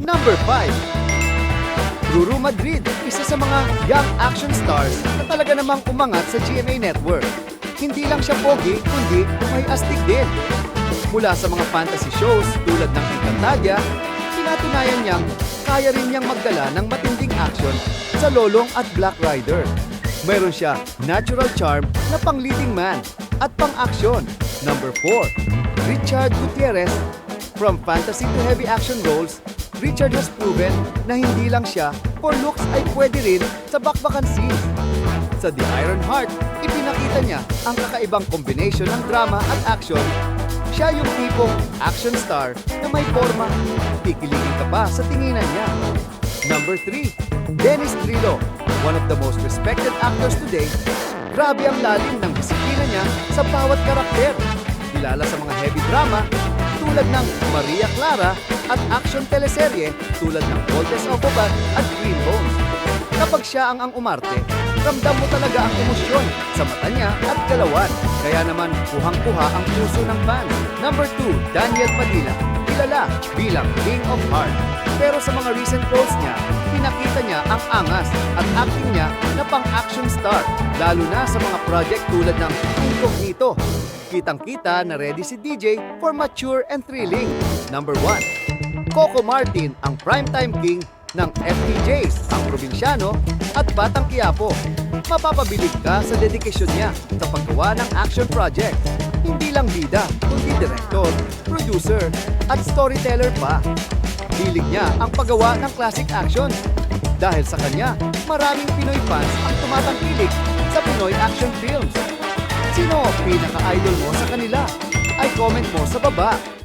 Number 5. Ruru Madrid, isa sa mga young action stars na talaga namang umangat sa GMA Network. Hindi lang siya pogi, kundi may astig din. Mula sa mga fantasy shows tulad ng Encantadia, pinatunayan niyang kaya rin niyang magdala ng matinding action sa Lolong at Black Rider. Mayroon siya natural charm na pang leading man at pang action. Number 4. Richard Gutierrez From fantasy to heavy action roles, Richard has proven na hindi lang siya for looks ay pwede rin sa bakbakan scenes. Sa The Iron Heart, ipinakita niya ang kakaibang kombinasyon ng drama at action. Siya yung tipong action star na may forma. Kikiligin ka pa sa tinginan niya. Number 3, Dennis Trillo, one of the most respected actors today. Grabe ang lalim ng disiplina niya sa bawat karakter. Kilala sa mga heavy drama tulad ng Maria Clara at action teleserye tulad ng Voltes of Oban at Green Bones. Kapag siya ang ang umarte, ramdam mo talaga ang emosyon sa mata niya at galawan. Kaya naman kuhang-kuha ang puso ng fans. Number 2, Daniel Padilla. Kilala bilang King of Heart. Pero sa mga recent roles niya, pinakita niya ang angas at acting niya na pang-action star. Lalo na sa mga project tulad ng Incognito. Kitang-kita na ready si DJ for mature and thrilling. Number 1. Coco Martin, ang primetime king ng FTJs, ang probinsyano at Batang Quiapo. Mapapabilib ka sa dedikasyon niya sa paggawa ng action project. Hindi lang bida, kundi director, producer, at storyteller pa. Hilig niya ang paggawa ng classic action. Dahil sa kanya, maraming Pinoy fans ang tumatangkilik sa Pinoy action films. Sino ang pinaka-idol mo sa kanila? Ay comment mo sa baba.